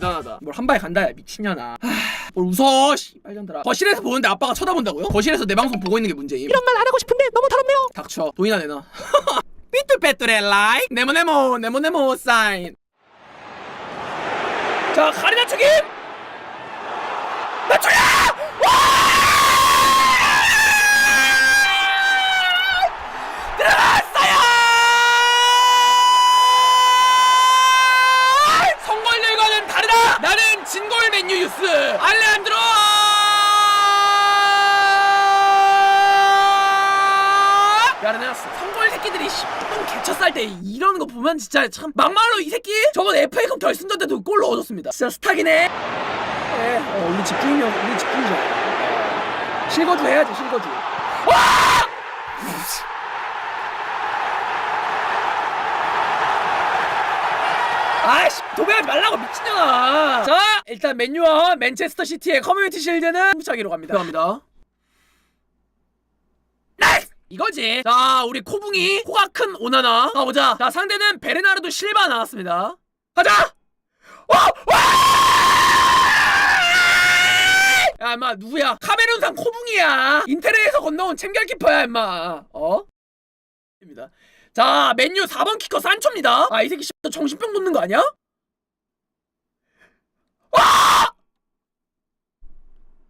대단하다. 뭘 한 방에 간다 야 미친년아. 하, 뭘 웃어 씨 빨년들아. 거실에서 보는데 아빠가 쳐다본다고요? 거실에서 내 방송 보고 있는 게 문제임. 이런 말 안 하고 싶은데 너무 더럽네요. 닥쳐 돈이나 내놔. 삐뚤빼뚤해 라이 네모네모 네모네모 사인. 자 가리나 축임. 맞춰야. 들어갔어요! 선골들과는 다르다! 나는 진골 맨유 유스 알레한드로! 야르네였어. 선골 새끼들이 씨, 똥 개쳐쌀 때 이러는 거 보면 진짜 참 막말로 이 새끼 저건 FA컵 결승전 때도 골 넣어줬습니다. 진짜 해. 에, 어, 우리 집주인이요. 우리 집주인이죠. 어, 실거주 해야지 실거주. 와! 아이씨 도배하지 말라고 미친년아. 자 일단 맨유와 맨체스터 시티의 커뮤니티 실드는 무차기로 갑니다. 갑니다. 나이스! 이거지. 자 우리 코붕이 코가 큰 오나나. 가보자. 자 상대는 베르나르도 실바 나왔습니다. 가자! 와! 와! 야 임마 누구야? 카메룬산 코붕이야. 인테리에서 건너온 챔결키퍼야 임마. 어? 입니다. 자 맨유 4번 키커 산초입니다. 아 이 새끼 또 정신병 놓는 거 아니야? 와!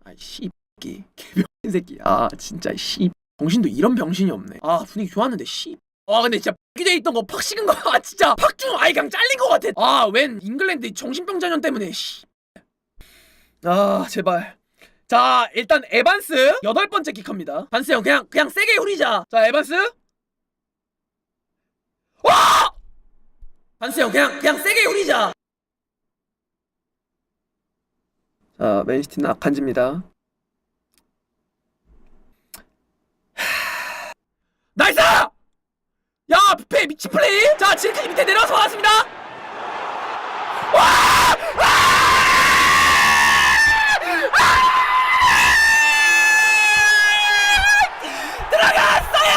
아씨 새끼. 개병신 새끼. 아 진짜 씨. 정신도 이런 병신이 없네. 아 분위기 좋았는데 씨. 와 근데 진짜 기대 있던 거 팍 식은 거아 진짜 팍중 아예 그냥 잘린 거 같아. 아 웬 잉글랜드 정신병 자년 때문에 씨 아 제발. 자 일단 에반스 여덟 번째 키커입니다. 반스 형 그냥 그냥 세게 후리자. 자 에반스. 와! 반스 형 그냥 그냥 세게 후리자. 자 맨시티는 악한지입니다. 나이스! 야 부페 미친 플레이! 자 지금까지 밑에 내려와서 왔습니다. 와! 아! 들어갔어요!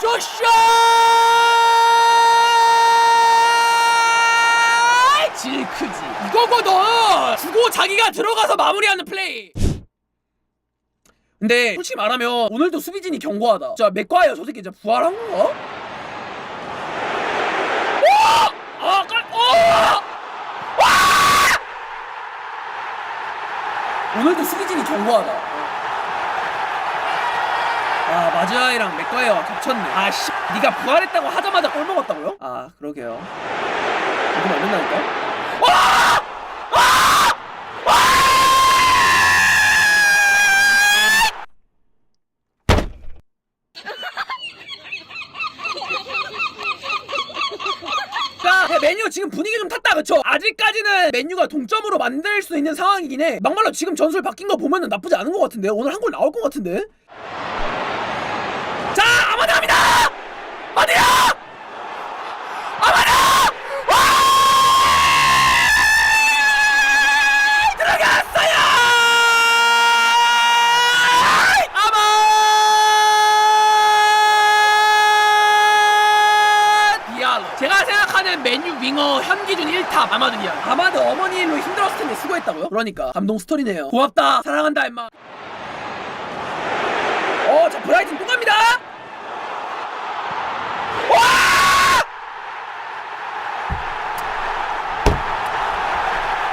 조슈아! 이거거든 주고 자기가 들어가서 마무리하는 플레이 근데 솔직히 말하면 오늘도 수비진이 견고하다 진짜 맥과이어 저 새끼 진짜 부활한 건가? 오! 아! 와! 오늘도 수비진이 견고하다 아 마주아이랑 맥과이어가 겹쳤네 아씨 네가 부활했다고 하자마자 골 먹었다고요? 아 그러게요 이러면 안 된다니까 와! 와! 와! 자, 네, 메뉴 지금 분위기 좀 탔다, 그쵸? 아직까지는 메뉴가 동점으로 만들 수 있는 상황이긴 해. 막말로 지금 전술 바뀐 거 보면은 나쁘지 않은 것 같은데? 오늘 한 골 나올 것 같은데? 자, 아마다 합니다! 어디야! 아마다! 와! 들어갔어요! 아마! 디알로. 제가 생각하는 맨유 윙어 현기준 1탑 아마드 디알로. 아마드 어머니 일로 힘들었을 텐데 수고했다고요? 그러니까 감동 스토리네요. 고맙다. 사랑한다, 임마. 어, 자 브라이튼 또 갑니다. 와!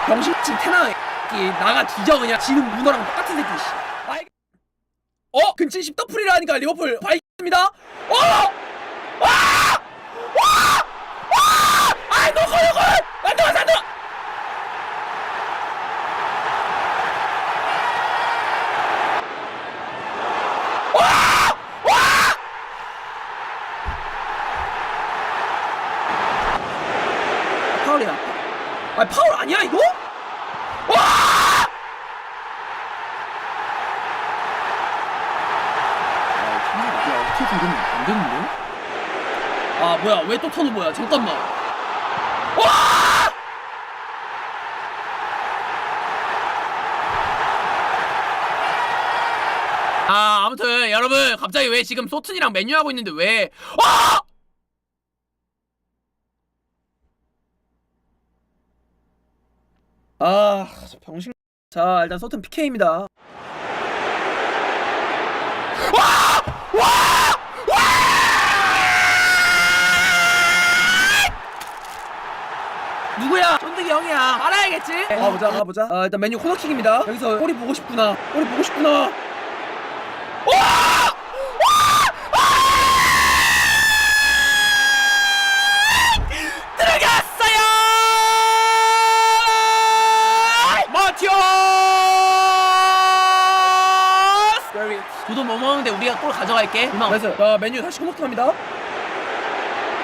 병신치 테나 이 나가 뒤져 그냥 지는 문어랑 똑같은 새끼 씨. 어 근친 10더풀이라 하니까 리버풀 발입니다. 어! 와! 와! 와! 아이 너거 너거 안 들어 안 들어. 파울이야. 아 파울 아니야 이거? 와! 아안 되는데? 아 뭐야 왜 또 턴오버야 잠깐만. 와! 아 아무튼 여러분 갑자기 왜 지금 소튼이랑 맨유 하고 있는데 왜? 와! 아, 저 병신. 자, 일단 서튼 PK입니다. 누구야? 쫀득이 형이야. 알아야겠지? 가보자, 가보자. 아, 일단 메뉴 코너킥입니다. 여기서 꼬리 보고 싶구나. 꼬리 보고 싶구나. 우리가 골 가져갈게. 그래서 자 메뉴 다시 코너킥합니다.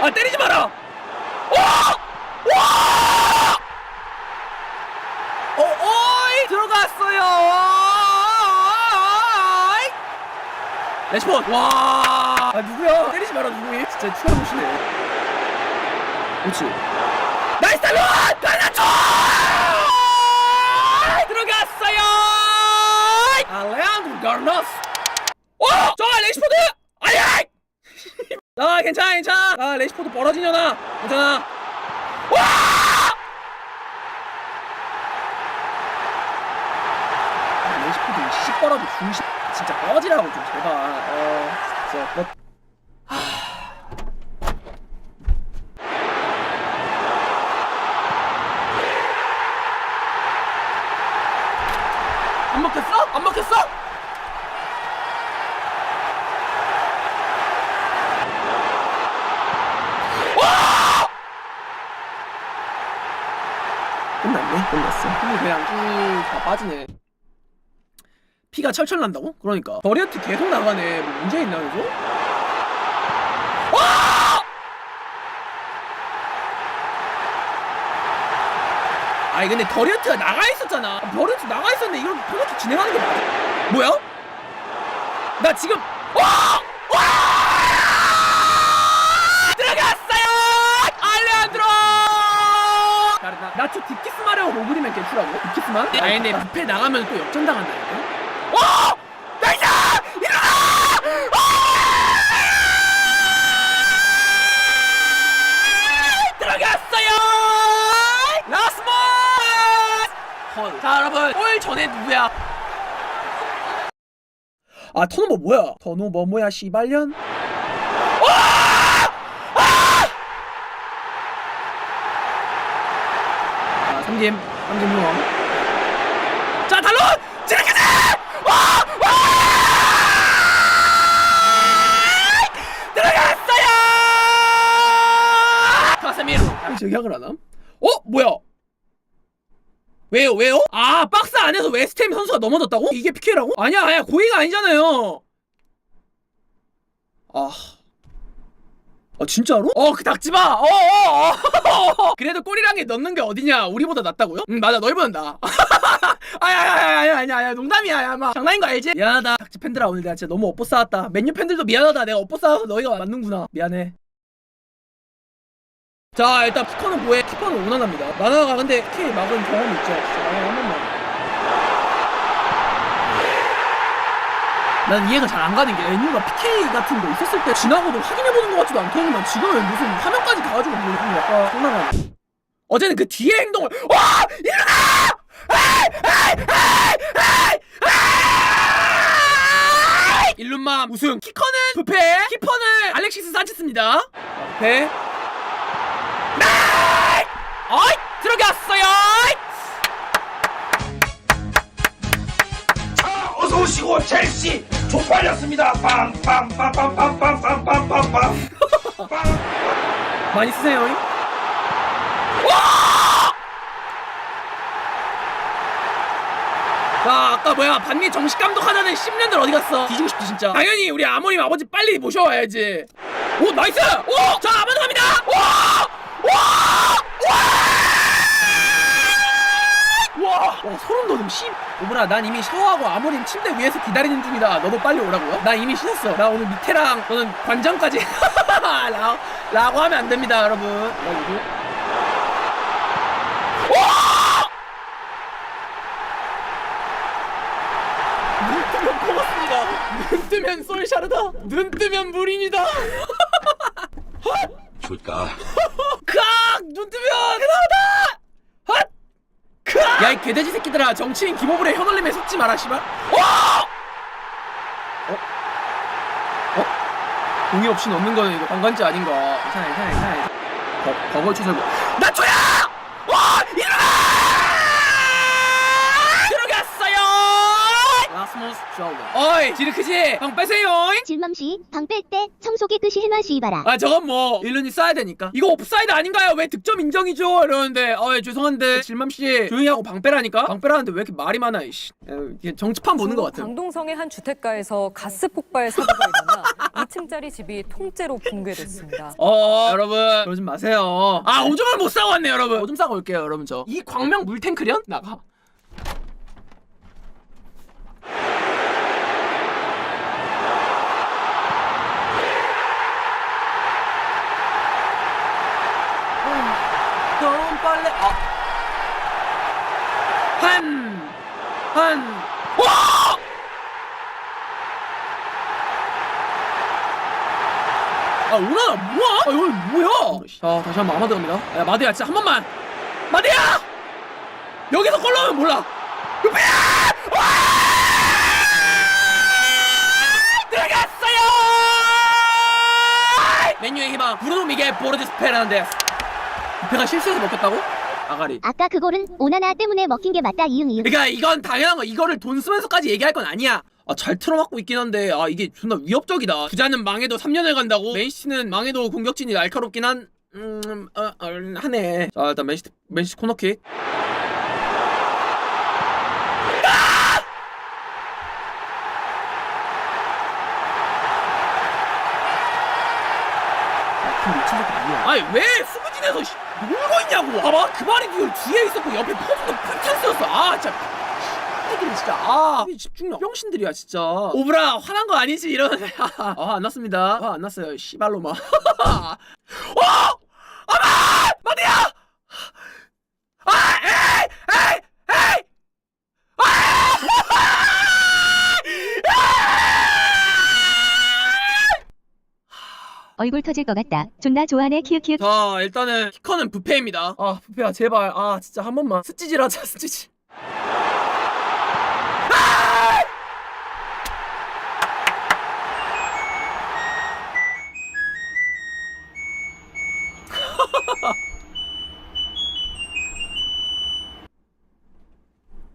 아 때리지 마라. 어, 어이! 들어갔어요. 레시폰. 와! 아, 누구야? 때리지 마라 누구이. 진짜 추가 보시네. 그렇지. 나이스 탈론 달라줘! 들어갔어요! 알레안드로 가르나스! 어! 저 레시포드! 아야 아 괜찮아 괜찮아. 아 레시포드 벌어지려나? 괜찮아. 아, 레시포드 시뻘어도 중심 진짜 꺼지라고 좀 제발 어 진짜 뭐 안 먹혔어? 안 먹혔어? 끝났네 끝났어 힘이 그냥 쭉 다 빠지네 피가 철철 난다고? 그러니까 버리어트 계속 나가네 뭐 문제 있나 그래서? 아니 근데 더리어트가 나가 있었잖아 버리어트 나가 있었는데 이걸 코너킥 진행하는 게 맞아 뭐야? 나 지금 와! 와! 들어갔어요! 알레안드로! 잘했다 나초 딥키스 마려고 로그리면 개추라고? 딥키스만? 아니 근데 뷔페 나가면 또 역전당한다니까? 와! 나이스! 들어갔어요! 라스몬! 헐. 자 여러분 골 전에 누구야? 아 턴오버 뭐야? 턴오버 뭐야 씨발년? 아 삼김 삼김 무왕 자 달론! 지르크지! 와! 와! 들어갔어요! 카세미로 저격을 안 함? 어? 뭐야? 왜요? 왜요? 아 박스 안에서 웨스템 선수가 넘어졌다고? 이게 PK라고? 아니야 아니야 고의가 아니잖아요 아... 아 진짜로? 어 그 닥치마! 어어어! 어, 그래도 게 넣는 게 어디냐? 우리보다 낫다고요? 응 맞아 너희보다 나. 아야 아야 아야 아야 아야 농담이야 야마. 장난인 거 알지? 미안하다. 닥치 팬들아 오늘 내가 진짜 너무 엇보 쌓았다. 맨유 팬들도 미안하다. 내가 엇보 쌓아서 너희가 맞는구나. 미안해. 자 일단 키커는 뭐해? 키커는 오나나입니다. 나나가 근데 PK 막은 경험이 있죠. 진짜 나나 한 번만 난 이해가 잘 안 가는 게 NU가 PK 같은 거 있었을 때 지나고도 확인해보는 것 같지도 않더니만 지금은 무슨 화면까지 가가지고 뭐거 약간 장난하네 어제는 그 뒤에 행동을 와! 일어나! 에이! 에이! 에이! 일룸맘 우승 키커는 부페 키퍼는 알렉시스 산체스입니다 부페 네! 어이! 들어갔어요! 자, 어서 오시고 첼시 빵빵빵빵빵빵빵빵빵빵. 빵. 많이 쓰세요. 잉? 자, 아까 뭐야 반미 정식 감독 하자는 10년들 어디 갔어? 뒤지고 싶지 진짜. 당연히 우리 아모님 아버지 빨리 모셔와야지. 오 나이스! 오! 자 아버지 갑니다! 와! 와! 와! 와! 와 소름 돋음 씨. 오브라 난 이미 샤워하고 아모님 침대 위에서 기다리는 중이다. 너도 빨리 오라고요? 나 이미 씻었어. 나 오늘 밑에랑 너는 관전까지 라, 라고 하면 안 됩니다, 여러분. 눈 뜨면 고맙습니다. 눈 뜨면 솔샤르다. 눈 뜨면 무린이다. 줄까? 크악! 눈 뜨면 대단하다. 야 이 개돼지 새끼들아 정치인 김호불의 혀놀림에 속지 마라 씨발 와! 어? 어? 동의 없이 넣는 거는 이거 관관죄 아닌가 괜찮아 괜찮아 괜찮아 버, 버걸 추설고 나초야! 와! 일어나! 들어갔어요! 라스무스 쇼ulder 어이 지르 크지? 방 빼세요 질멈시 방 뺄 때 청소기 끄시 해놔 씨바라 아 저건 뭐 일륜이 써야 되니까 이거 옵사이드 아닌가요? 왜 득점 인정이죠? 이러는데 어 예, 죄송한데 질맘씨 조용히 하고 방 빼라니까? 방 빼라는데 왜 이렇게 말이 많아 이씨 에, 이게 정치판 보는 것 같아요 강동성의 한 주택가에서 가스 폭발 사고가 일어나 2층짜리 집이 통째로 붕괴됐습니다. 어 여러분 그러지 마세요 아 오줌을 못 싸고 왔네 여러분 오줌 싸고 올게요 여러분 저 이 광명 물탱크련? 나가 너무 빨래 아. 한! 한! 와! 아 오나 뭐야? 아 이거 뭐야? 자 다시 한번 아마드 갑니다. 야 마드야 진짜 한 번만. 마드야! 여기서 골 넣으면 몰라. 루피야! 와! 들어갔어요! 맨유의 희망 브루노 미겔 보르디스 페르난데스. 배가 실수해서 먹혔다고? 아가리. 아까 그 골은 오나나 때문에 먹힌 게 맞다 이응 이응 그러니까 이건 당연한 거. 이거를 돈 쓰면서까지 얘기할 건 아니야. 아, 잘 틀어막고 있긴 한데 아 이게 존나 위협적이다. 부자는 망해도 3년을 간다고. 맨시티는 망해도 공격진이 날카롭긴 한 음, 어, 어, 하네. 자 일단 맨시티 맨시티 코너킥. 아니 왜 수비진에서 씨, 놀고 있냐고. 봐봐 그 말이 뒤에 뒤에 있었고 옆에 퍼즈도 풀텐스였어. 아 진짜. 애들이 진짜 아. 이 집중력 병신들이야 진짜. 오브라 화난 거 아니지? 이러는데 아안 났습니다. 화안 났어요 씨발로마. 어! 아마! 마디야 아 에이 에이 에이 얼굴 터질 것 같다. 존나 좋아하네. 키읔키읔 자 일단은 키커는 부패입니다. 아 부패야 제발. 아 진짜 한 번만. 스찌질 하자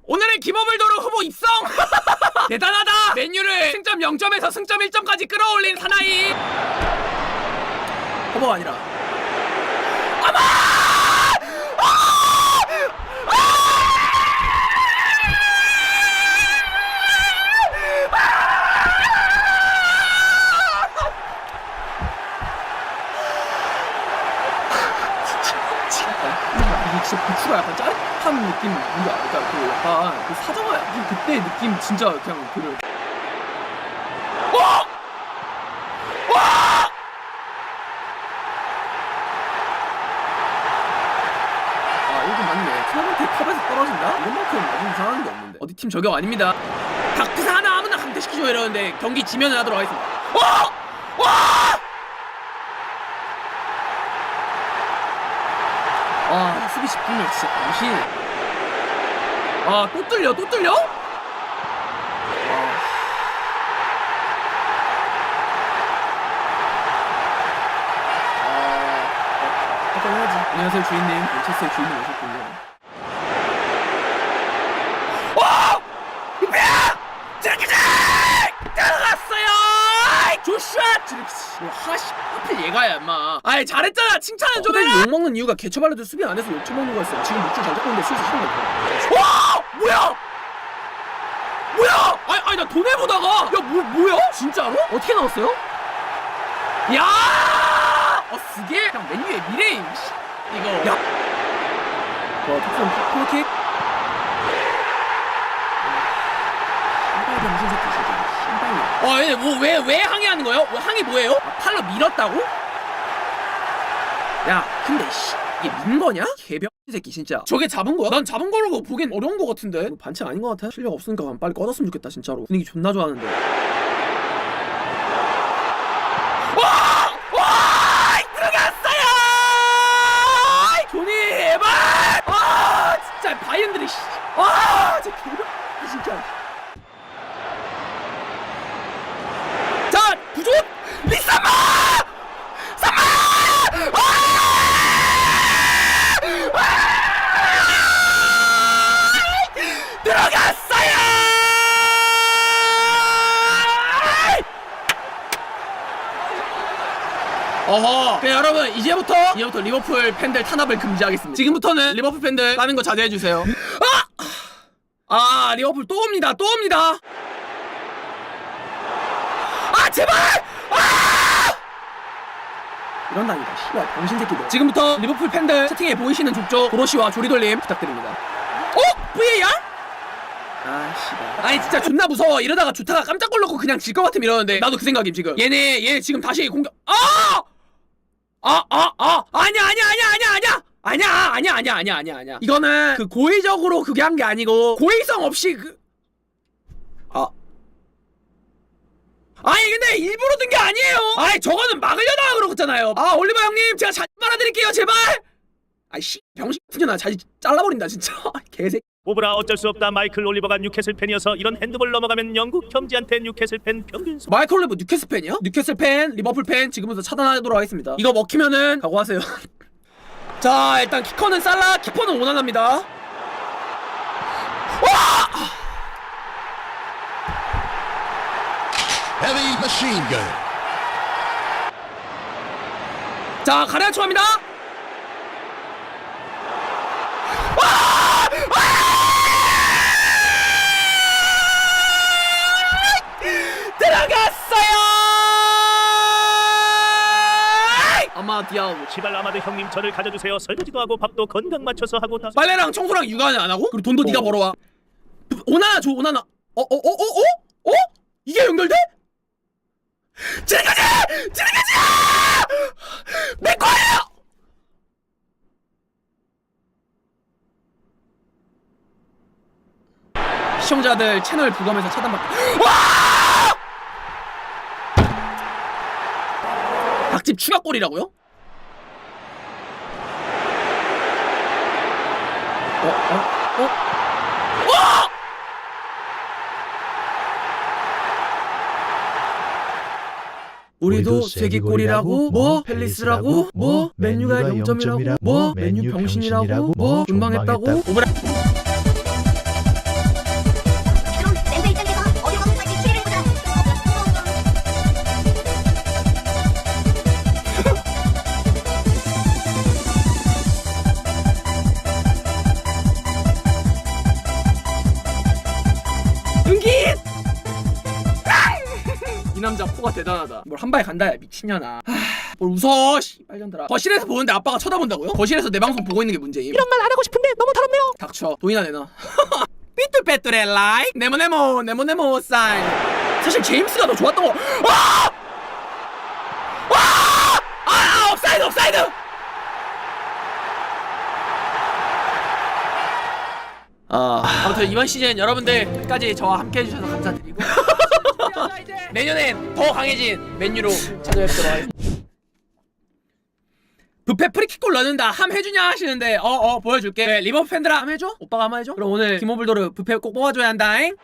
오늘은 김어물 도로 후보 입성! 대단하다! 맨유를 승점 0점에서 승점 1점까지 끌어올린 사나이! 허버가 아니라 이게 진짜 고추가 약간 짜릿한 느낌 뭔가 그러니까 그 약간 그 사정아 그 그때 느낌 진짜 그냥 그 와! 와! 아 이거 맞네 토너먼트 컵에서 떨어진다? 이것만큼 맞은 어디 팀 저격 아닙니다 다크사 하나 아무나 강퇴시키죠 이러는데 경기 지면을 하도록 하겠습니다 와! 와! 아 수비 집중력 진짜 당신 아또 뚫려 또 뚫려? 아. 아. 안녕하세요 주인님. 맨체스터의 주인님 오셨군요. 와! 루피야! 드래키즈! 들어갔어요! 드래키즈. 뭐 하시 하필 얘가야 임마. 아이 잘했잖아. 칭찬은 좀 해라. 욕 먹는 이유가 개처발려도 수비 안 해서 욕 처먹는 거였어. 지금 목줄 잘 잡고 있는데 수에서 싫은 거야. 와! 뭐야? 뭐야? 아니, 아니 나돈 해보다가 야 뭐, 뭐야? 진짜로? 어떻게 나왔어요? 야! 어 그게 그냥 메뉴의 미래임 씨. 이거 야! 와 톡선 코너킥 신발 병신 새끼 진짜 신발이야 어 얘네 뭐왜 왜 항의하는 거예요? 왜 항의 뭐예요? 아, 팔로 밀었다고? 야 근데 씨 이게 민 거냐? 개병 새끼 진짜 저게 잡은 거야? 난 잡은 거라고 보긴 어려운 거 같은데 반칙 아닌 거 같아? 실력 없으니까 빨리 꺼졌으면 좋겠다 진짜로 분위기 존나 좋아하는데 와! 와! 아 진짜 아 바이언들이 씨. 아 진짜 개력 진짜 자 부조 리사마 사마 들어갔어요 어허. 그 여러분 이제부터 이제부터 리버풀 팬들 탄압을 금지하겠습니다. 지금부터는 리버풀 팬들 까는 거 자제해 주세요. 아! 아 리버풀 또 옵니다. 또 옵니다. 아 제발! 아! 이런다니까 씨발 병신 새끼들. 지금부터 리버풀 팬들 채팅에 보이시는 족족 도로시와 조리돌림 부탁드립니다. 어? VAR? 아 씨발. 아니 진짜 존나 무서워. 이러다가 조타가 깜짝 놀라고 그냥 질 것 같으면 이러는데 나도 그 생각임 지금. 얘네 얘 지금 다시 공격. 아! 아, 아, 아, 아니야, 아니야, 아니야, 아니야, 아니야. 아니야, 아니야, 아니야, 아니야, 아니야, 아니야. 이거는 그 고의적으로 그게 한 게 아니고 고의성 없이 그 아. 아니 근데 일부러 든 게 아니에요. 아니 저거는 막으려다가 그러잖아요. 아 올리버 형님 제가 잘 말아드릴게요 제발. 아이 씨 병신 같은 년아 잘 잘라버린다 진짜. 개새. 오브라 어쩔 수 없다 마이클 올리버가 뉴캐슬 팬이어서 이런 핸드볼 넘어가면 영국 형제한테 뉴캐슬 팬 평균 소 마이클 올리버 뉴캐슬 팬이야? 뉴캐슬 팬, 리버풀 팬 지금부터 차단하도록 하겠습니다. 이거 먹히면은 각오하세요. 자 일단 키커는 살라, 키퍼는 오난합니다. Heavy machine gun. 자 가레아초 갑니다. 들어갔어요. 아마 디아오. 시발 아마드 형님 저를 가져주세요 설거지도 하고 밥도 건강 맞춰서 하고 다 빨래랑 청소랑 육아는 안 하고? 그리고 돈도 네가 벌어와. 오나나 줘 오나나. 어 어 어 어 어, 어, 어? 어? 이게 연결돼? 지금까지! 지금까지! 내 거예요! 시청자들 채널 부검에서 차단받고 와! 박집 추가골이라고요? 어? 어? 어? 어! 우리도 세기골이라고? 뭐? 펠리스라고? 뭐? 맨유가 0점이라고? 뭐 맨유 병신이라고? 뭐? 운방했다고? 오브라 대단하다. 뭘한발 간다, 야, 미친년아. 하, 뭘 웃어, 씨, 빨년들아. 거실에서 보는데 아빠가 쳐다본다고요? 거실에서 내 방송 보고 있는 게 문제임. 이런 말 안 하고 싶은데 너무 더럽네요. 닥쳐, 돈이나 내놔. 삐뚤빼뚤해 라이 네모네모 네모네모 사인. 사실 제임스가 더 좋았던 거. 와! 와! 아, 아, 업사이드, 업사이드. 아, 아무튼 이번 시즌 여러분들 끝까지 저와 함께 해주셔서 감사드리고 내년엔 더 강해진 맨유로 찾아뵙도록 하겠습니다. 부페 프리킥골 넣는다 함 해주냐 하시는데 어어 보여줄게 네, 리버풀 팬들아 함 해줘? 오빠가 함 해줘? 그럼 오늘 김오블도르 부페 꼭 뽑아줘야 한다잉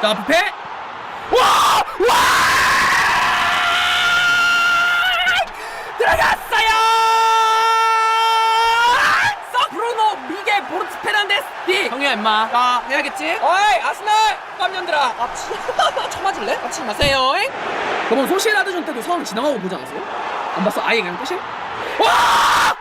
자 부페 와! 와! 들어갔어요! 썩 브루노 미게 보르츠 페란데스 디 형이야 임마 자 해야겠지? 어이 아스날 깜년들아 아 치, 쳐맞을래? 아 치지 마세요 잉? 저번 소시에다드전 때도 성 지나가고 보지 않았어요? 안 봤어? 아예 그냥 끝이? 와!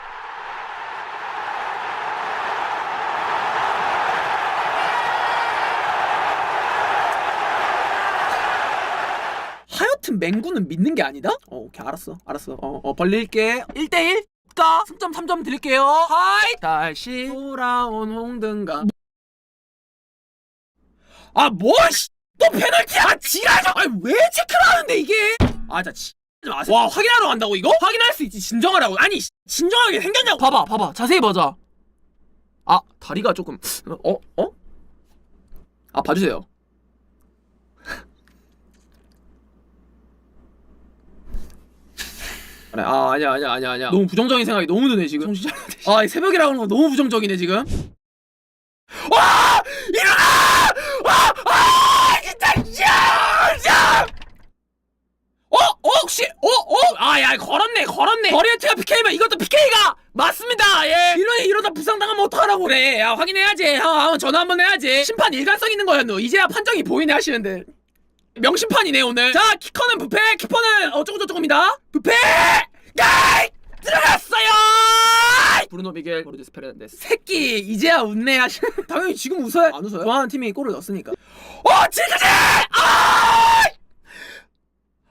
하여튼 맹구는 믿는 게 아니다? 어 오케이 알았어 알았어 어, 어 벌릴게 1대1 가 승점 3점 드릴게요 하이 다시 돌아온 홍등가 아 뭐, 씨! 또 페널티야! 지랄! 아니, 왜 체크를 하는데, 이게? 아, 자, 지, 마세요. 와, 확인하러 간다고, 이거? 확인할 수 있지, 진정하라고. 아니, 씨, 진정하게 생겼냐고. 봐봐, 봐봐. 자세히 보자. 아, 다리가 조금, 어, 어? 아, 봐주세요. 그래, 아, 아니야, 아니야, 아니야, 아니야. 너무 부정적인 생각이 너무 드네, 지금. 정신. 아, 이 새벽이라고 하는 거 너무 부정적이네, 지금. 아! 아! 진짜! 야! 야! 어? 어? 혹시? 어? 어? 아, 야, 걸었네, 걸었네. 버리어트가 PK면 이것도 PK가 맞습니다. 예. 이러니 이러다 부상당하면 어떡하라고 그래. 야, 확인해야지. 형, 한번 전화 한번 해야지. 심판 일관성 있는 거였노. 이제야 판정이 보이네 하시는데. 명심판이네 오늘. 자, 키커는 부패, 키퍼는 어쩌고저쩌고입니다. 부패! 야! 들어갔어요! 브루노 비겔 보르디스 페르난데스. 새끼 이제야 웃네 하시 당연히 지금 웃어야 안 웃어요? 좋아하는 팀이 골을 넣었으니까. 어 지금까지 아!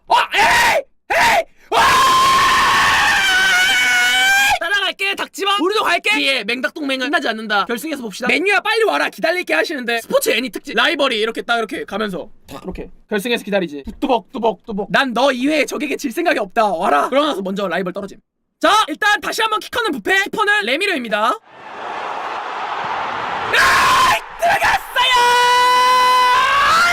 어, 에이! 에이! 와! 따라갈게 닥치마. 우리도 갈게. 예 맹닭동맹은 끝나지 않는다. 결승에서 봅시다. 맨유야 빨리 와라. 기다릴게 하시는데. 스포츠 애니 특집. 라이벌이 이렇게 딱 이렇게 가면서 이렇게 결승에서 기다리지. 뚜벅 뚜벅 뚜벅. 난 너 이외에 적에게 질 생각이 없다. 와라. 그러고 나서 먼저 라이벌 떨어짐 자 일단 다시 한번 킥하는 부패 키퍼는 레미르입니다 아이! 들어갔어요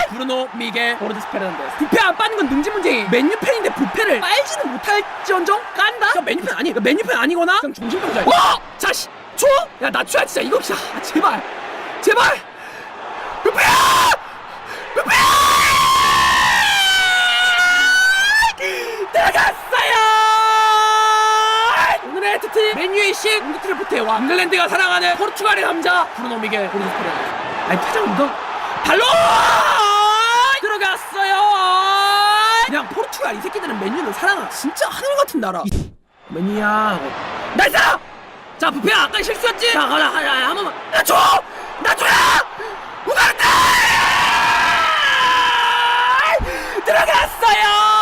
브루노 미겔 보르디스 페르난데스 부패 안 빠는 건 능지 문제이 맨유 팬인데 부패를 빨지는 못할지언정 깐다? 그러니까 맨유 팬 아니 그러니까 맨유 팬 아니거나 그냥 정신병자야 어! 자씨 줘! 야 나초야 진짜 이거 아, 제발 제발 부패야! 들어갔어 헤트트릭 맨유의 식 우리트를 부태 와 잉글랜드가 사랑하는 포르투갈의 남자 브루노 미겔 페르난데스 아니 퇴장 무덤 발로 들어갔어요. 그냥 포르투갈 이 새끼들은 맨유를 사랑하 진짜 하늘 같은 나라. 이- 맨유야. 어. 나이스! 자 부페야 아까 실수였지? 자 가자 가자 한 번만 나 줘! 나 줘야! 우다르다! 들어갔어요!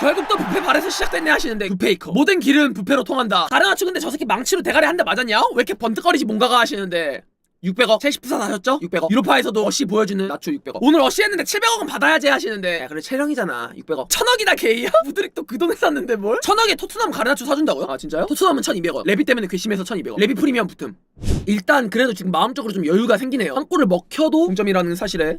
결국 또 부페 발에서 시작됐네 하시는데 부페이커. 모든 길은 부페로 통한다. 가르나초 근데 저 새끼 망치로 대가리 한 대 맞았냐? 왜 이렇게 번뜩거리지 뭔가가 하시는데? 600억? 70부산 하셨죠? 600억. 유로파에서도 어시 보여주는 나초 600억. 오늘 어시 했는데 700억은 받아야지 하시는데. 야 그래 체령이잖아. 600억. 천억이나 개이야? 무드릭 또그 돈에 샀는데 뭘? 천억에 토트넘 가르나초 사준다고요? 아 진짜요? 토트넘은 1200억. 레비 때문에 괘씸해서 1200억. 레비 프리미엄 붙음. 일단 그래도 지금 마음적으로 좀 여유가 생기네요. 한 골을 먹혀도 동점이라는 사실에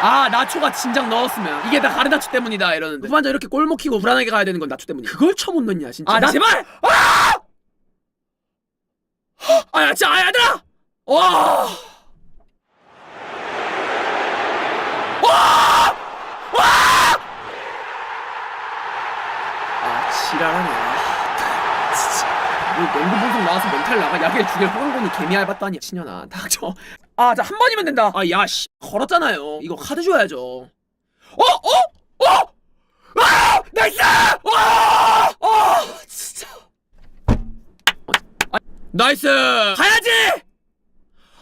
아 나초가 진작 넣었으면. 이게 다 가르나초 때문이다 이러는데. 후반전 이렇게 골 먹히고 불안하게 가야 되는 건 나초 때문이야. 그걸 처음 못 넣냐 진짜. 아 나 제발! 아! 아야 진짜 아 얘들아! 와 와! 와! 아 지랄하네. 아, 농구 방송 나와서 멘탈 나가 야게 죽일 호강곤이 개미 알바다니 신년아 닥쳐 아 자 한 번이면 된다 아 야 씨 걸었잖아요 이거 카드 줘야죠 어? 어? 어? 아! 나이스! 와! 아 진짜 아, 나이스 가야지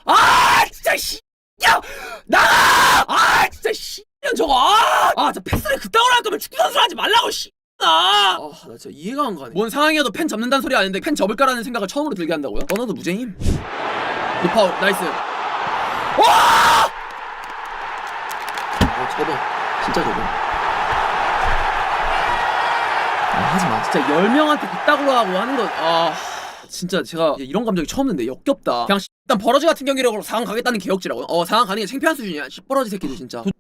아 진짜 씨 야! 나가! 아 진짜 씨 저거 아! 아 진짜 패스를 그따구로 할 거면 축구 선수 하지 말라고 씨 아, 나 진짜 이해가 안 가네. 뭔 상황이어도 팬 접는다는 소리 아닌데 팬 접을까라는 생각을 처음으로 들게 한다고요? 떠나도 무죄임. 노파울 나이스. 와! 어 접어. 진짜 접어. 아, 하지 마. 진짜 열 명한테 그따구로 하고 하는 건 아. 진짜 제가 이런 감정이 처음 드는데 역겹다. 그냥 씨, 일단 버러지 같은 경기력으로 상황 가겠다는 개혁지라고요? 어 상황 가는 게 창피한 수준이야. 씨 버러지 새끼들 진짜. 도...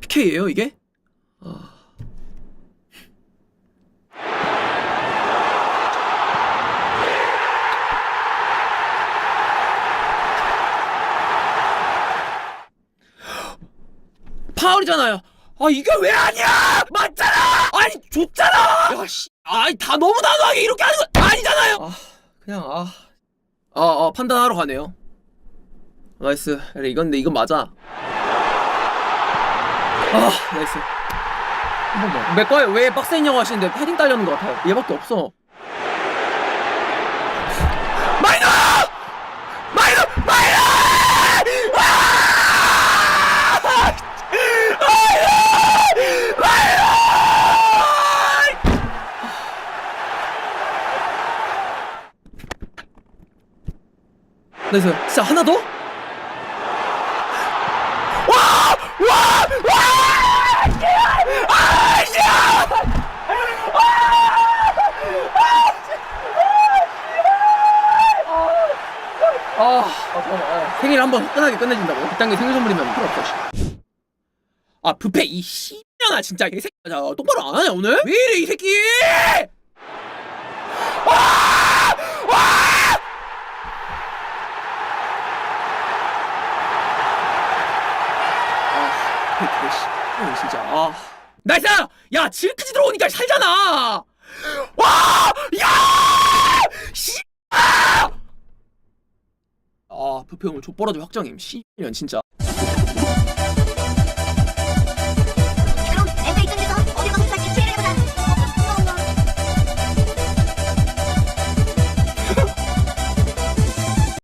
PK예요 이게? 아. 파울이잖아요. 아 이게 왜 아니야? 맞잖아. 아니 좋잖아. 야씨, 아니 다 너무 단호하게 이렇게 하는 거 아니잖아요. 아 그냥 아, 아, 아 판단하러 가네요. 나이스. 그래 이건 데 이건 맞아. 아 나이스. 한 번만. 내 거에 왜 박스 있냐고 하시는데 패딩 딸려는 것 같아요. 얘밖에 없어. 마이너! 마이너! 마이너! 나이스 진짜 하나 더? 아, 아, 잠깐만. 아, 생일 한번 화끈하게 끝내준다고? 이딴 게 생일 선물이면 필요 없어, 씨. 아, 뷔페 이 씨년아, 진짜. 이 새끼. 자, 똑바로 안 하냐, 오늘? 왜 이래, 이 새끼! 아, 씨. 어, 진짜. 아. 나이스! 야, 지르크지 들어오니까 살잖아! 와! 야! 씨! 아, 부패 오늘 족벌어도 확정임. 씨년 진짜.